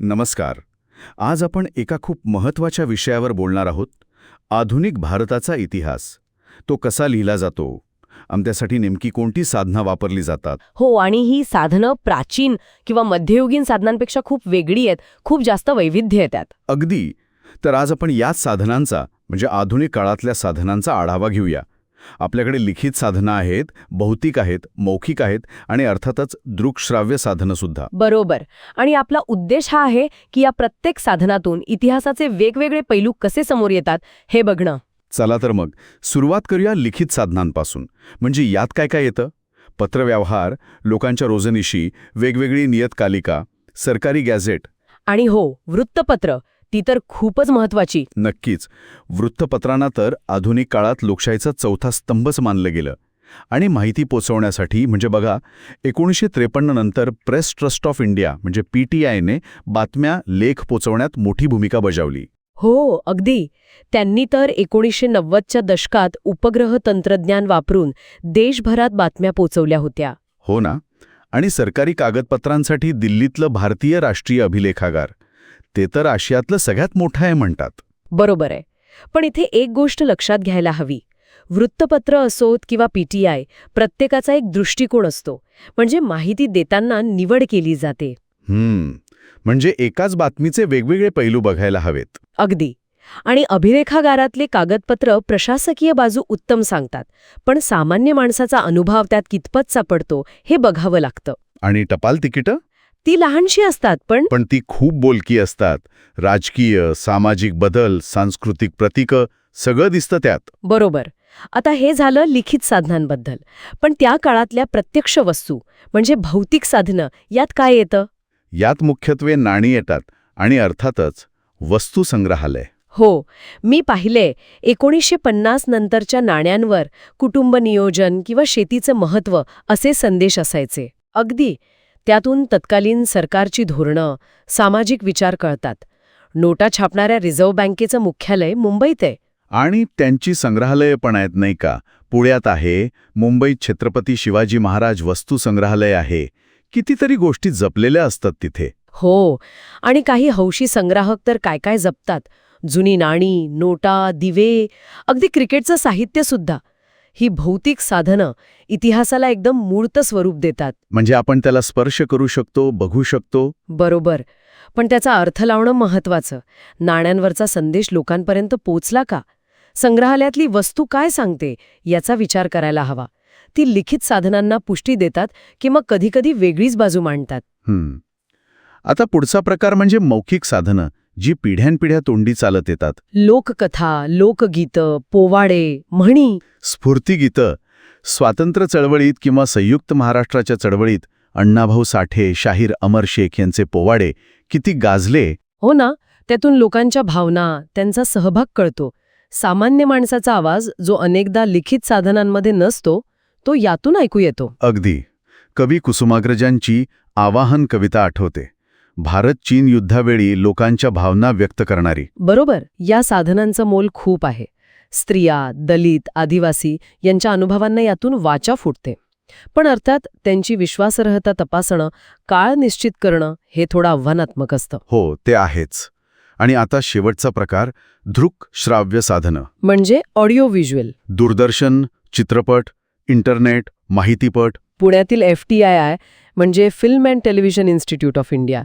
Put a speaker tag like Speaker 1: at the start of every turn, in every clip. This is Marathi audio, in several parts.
Speaker 1: नमस्कार. आज आपण एका खूप महत्त्वाच्या विषयावर बोलणार आहोत आधुनिक भारताचा इतिहास. तो कसा लिहिला जातो? आमच्यासाठी नेमकी कोणती साधना वापरली जातात?
Speaker 2: हो आणि ही साधनं प्राचीन किंवा मध्ययुगीन साधनांपेक्षा खूप वेगळी आहेत खूप जास्त वैविध्य आहे त्यात.
Speaker 1: अगदी. तर आज आपण याच साधनांचा म्हणजे आधुनिक काळातल्या साधनांचा आढावा घेऊया. आपल्याकडे लिखित साधनं आहेत भौतिक आहेत मौखिक आहेत आणि अर्थातच दृकश्राव्य साधनंसुद्धा.
Speaker 2: बरोबर. आणि आपला उद्देश हा आहे की या प्रत्येक साधनातून इतिहासाचे वेगवेगळे पैलू कसे समोर येतात हे बघणं.
Speaker 1: चला तर मग सुरुवात करूया लिखित साधनांपासून. म्हणजे यात काय काय येतं? पत्रव्यवहार लोकांच्या रोजनिशी वेगवेगळी नियतकालिका सरकारी गॅझेट.
Speaker 2: आणि हो वृत्तपत्र. ती तर खूपच महत्वाची
Speaker 1: नक्कीच. वृत्तपत्रांना तर आधुनिक काळात लोकशाहीचा चौथा स्तंभच मानलं गेलं. आणि माहिती पोचवण्यासाठी म्हणजे बघा एकोणीसशे त्रेपन्न नंतर प्रेस ट्रस्ट ऑफ इंडिया म्हणजे पी टी आयने बातम्या लेख पोचवण्यात मोठी भूमिका बजावली.
Speaker 2: हो अगदी. त्यांनी तर एकोणीसशे नव्वदच्या दशकात उपग्रह तंत्रज्ञान वापरून देशभरात बातम्या पोचवल्या होत्या.
Speaker 1: हो ना. आणि सरकारी कागदपत्रांसाठी दिल्लीतलं भारतीय राष्ट्रीय अभिलेखागार. ते तर आशियातलं सगळ्यात मोठं आहे म्हणतात.
Speaker 2: बरोबर आहे. पण इथे एक गोष्ट लक्षात घ्यायला हवी. वृत्तपत्र असोत किंवा पीटीआय प्रत्येकाचा एक दृष्टिकोन असतो. म्हणजे माहिती देताना निवड केली जाते.
Speaker 1: हम्म. म्हणजे एकाच बातमीचे वेगवेगळे पैलू बघायला हवेत.
Speaker 2: अगदी. आणि अभिलेखागारातले कागदपत्र प्रशासकीय बाजू उत्तम सांगतात. पण सामान्य माणसाचा अनुभव त्यात कितपत सापडतो हे बघावं लागतं.
Speaker 1: आणि टपाल तिकीटं?
Speaker 2: ती लहानशी असतात पण
Speaker 1: पण ती खूप बोलकी असतात. राजकीय सामाजिक बदल सांस्कृतिक प्रतीकं सगळं दिसतं त्यात.
Speaker 2: बरोबर. आता हे झालं लिखित साधनांबद्दल. पण त्या काळातल्या प्रत्यक्ष वस्तू म्हणजे भौतिक साधनं यात काय येतं?
Speaker 1: यात मुख्यत्वे नाणी येतात आणि अर्थातच वस्तू संग्रहालय.
Speaker 2: हो. मी पाहिले एकोणीसशे पन्नास नंतरच्या नाण्यांवर कुटुंब नियोजन किंवा शेतीचं महत्त्व असे संदेश असायचे. अगदी. त्यातून तत्कालीन सरकारची धोरणं सामाजिक विचार कळतात. नोटा छापणाऱ्या रिझर्व्ह बँकेचं मुख्यालय मुंबईत आहे.
Speaker 1: आणि त्यांची संग्रहालये पण आहेत नाही का? पुण्यात आहे मुंबईत छत्रपती शिवाजी महाराज वस्तू संग्रहालय आहे. कितीतरी गोष्टी जपलेल्या असतात तिथे.
Speaker 2: हो आणि काही हौशी संग्राहक तर काय काय जपतात. जुनी नाणी नोटा दिवे अगदी क्रिकेटचं साहित्य सुद्धा. ही भौतिक साधनं इतिहासाला एकदम मूर्त स्वरूप देतात.
Speaker 1: म्हणजे आपण त्याला स्पर्श करू शकतो बघू शकतो?
Speaker 2: बरोबर. पण त्याचा अर्थ लावणं महत्वाचं नाण्यांवरचा संदेश लोकांपर्यंत पोचला का? संग्रहालयातली वस्तू काय सांगते याचा विचार करायला हवा. ती लिखित साधनांना पुष्टी देतात की मग कधीकधी वेगळीच बाजू मांडतात.
Speaker 1: आता पुढचा प्रकार म्हणजे मौखिक साधनं. जी पिढ्यानपिढ्या तोंडी चालत येतात.
Speaker 2: लोककथा लोकगीतं पोवाडे म्हणी.
Speaker 1: स्फूर्तिगीतं स्वातंत्र्य चळवळीत किंवा संयुक्त महाराष्ट्राच्या चळवळीत अण्णाभाऊ साठे शाहीर अमर शेख यांचे पोवाडे किती गाजले.
Speaker 2: हो ना त्यातून लोकांच्या भावना त्यांचा सहभाग कळतो. सामान्य माणसाचा आवाज जो अनेकदा लिखित साधनांमध्ये नसतो तो यातून ऐकू येतो.
Speaker 1: अगदी. कवी कुसुमाग्रजांची आवाहन कविता आठवते. भारत चीन युद्धावेळी लोकांच्या भावना व्यक्त करणारी.
Speaker 2: बरोबर या साधनांचं मोल खूप आहे. स्त्रिया दलित आदिवासी यांच्या अनुभवांना यातून वाचा फुटते. पण अर्थात त्यांची विश्वासार्हता तपासणं काळ निश्चित करणं हे थोडं आव्हानात्मक असतं.
Speaker 1: हो ते आहेच. आणि आता शेवटचा प्रकार दृक श्राव्य साधनं.
Speaker 2: म्हणजे ऑडिओ व्हिज्युअल.
Speaker 1: दूरदर्शन चित्रपट इंटरनेट माहितीपट
Speaker 2: पुण्यातील एफ टी आय आय म्हणजे film and television institute of India.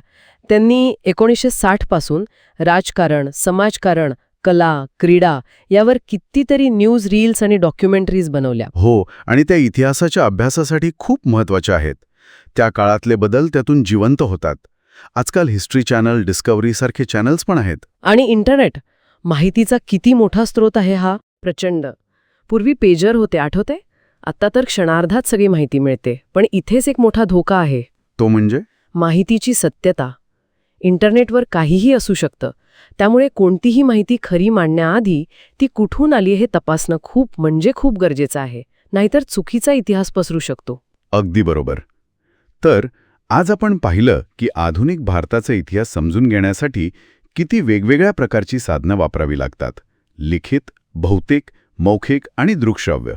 Speaker 2: त्यांनी एकोणीसशे साठपासून राजकारण समाजकारण कला क्रीडा यावर कितीतरी न्यूज रील्स आणि डॉक्युमेंटरीज बनवल्या.
Speaker 1: हो आणि त्या इतिहासाच्या अभ्यासासाठी खूप महत्त्वाच्या आहेत. त्या काळातले बदल त्यातून जिवंत होतात. आजकाल हिस्ट्री चॅनल डिस्कव्हरीसारखे चॅनल्स पण आहेत.
Speaker 2: आणि इंटरनेट माहितीचा किती मोठा स्रोत आहे हा? प्रचंड. पूर्वी पेजर होते आठवते आता तर क्षणार्धात सगळी माहिती मिळते पण इथेच एक मोठा धोका आहे.
Speaker 1: तो म्हणजे?
Speaker 2: माहितीची सत्यता. इंटरनेटवर काहीही असू शकतं त्यामुळे कोणतीही माहिती खरी मांडण्याआधी ती कुठून आली हे तपासणं खूप म्हणजे खूप गरजेचं आहे नाहीतर चुकीचा इतिहास पसरू शकतो.
Speaker 1: अगदी बरोबर. तर आज आपण पाहिलं की आधुनिक भारताचा इतिहास समजून घेण्यासाठी किती वेगवेगळ्या प्रकारची साधनं वापरावी लागतात. लिखित भौतिक मौखिक आणि दृकश्राव्य.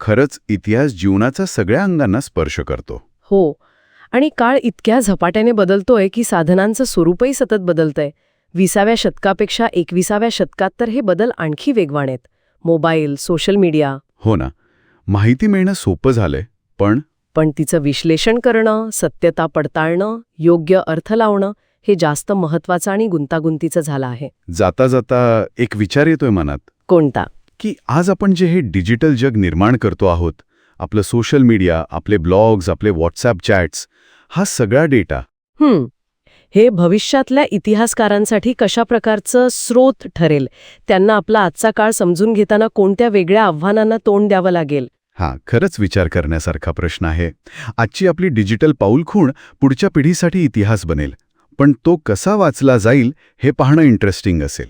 Speaker 1: खरंच इतिहास जीवनाचा सगळ्या अंगांना स्पर्श करतो.
Speaker 2: हो. आणि काळ इतक्या झपाट्याने बदलतोय की साधनांचं स्वरूपही सतत बदलतंय. विसाव्या शतकापेक्षा एकविसाव्या शतकात तर हे बदल आणखी वेगवान आहेत. Mobile social media.
Speaker 1: हो ना. माहिती मिळणं सोपं झालंय पण?
Speaker 2: पण तिचं विश्लेषण करणं सत्यता पडताळणं योग्य अर्थ लावणं हे जास्त महत्वाचं आणि गुंतागुंतीचं झालं आहे.
Speaker 1: जाता जाता एक विचार येतोय मनात.
Speaker 2: कोणता?
Speaker 1: की आज आपण जे हे डिजिटल जग निर्माण करतो आहोत आपलं सोशल मीडिया आपले ब्लॉग्स आपले व्हॉट्सॲप चॅट्स हा सगळा डेटा.
Speaker 2: हं. हे भविष्यातल्या इतिहासकारांसाठी कशा प्रकारचं स्रोत ठरेल? त्यांना आपला आजचा काळ समजून घेताना कोणत्या वेगळ्या आव्हानांना तोंड द्यावं लागेल?
Speaker 1: हा खरंच विचार करण्यासारखा प्रश्न आहे. आजची आपली डिजिटल पाऊलखूण पुढच्या पिढीसाठी इतिहास बनेल. पण तो कसा वाचला जाईल हे पाहणं इंटरेस्टिंग असेल.